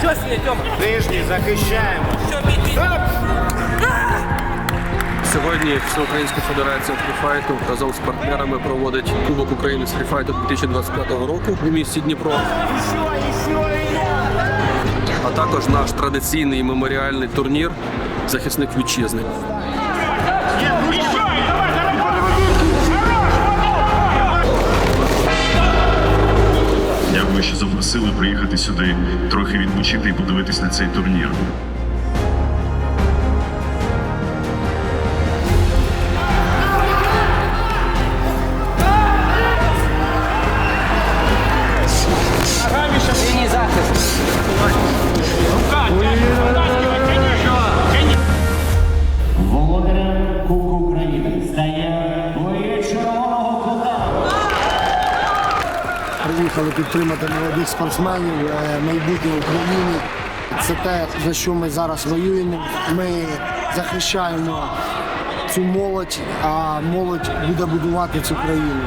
Що сидить, Тьома? Нижній захищаємо. Сьогодні Всеукраїнська федерація фріфайту разом з партнерами проводить Кубок України з фріфайту 2025 року в місті Дніпро. А також наш традиційний меморіальний турнір Захисник вітчизни. Що запросили приїхати сюди, трохи відпочити і подивитись на цей турнір. Приїхали підтримати молодих спортсменів, е, майбутнє України. Це те, за що ми зараз воюємо. Ми захищаємо цю молодь, а молодь буде будувати цю країну.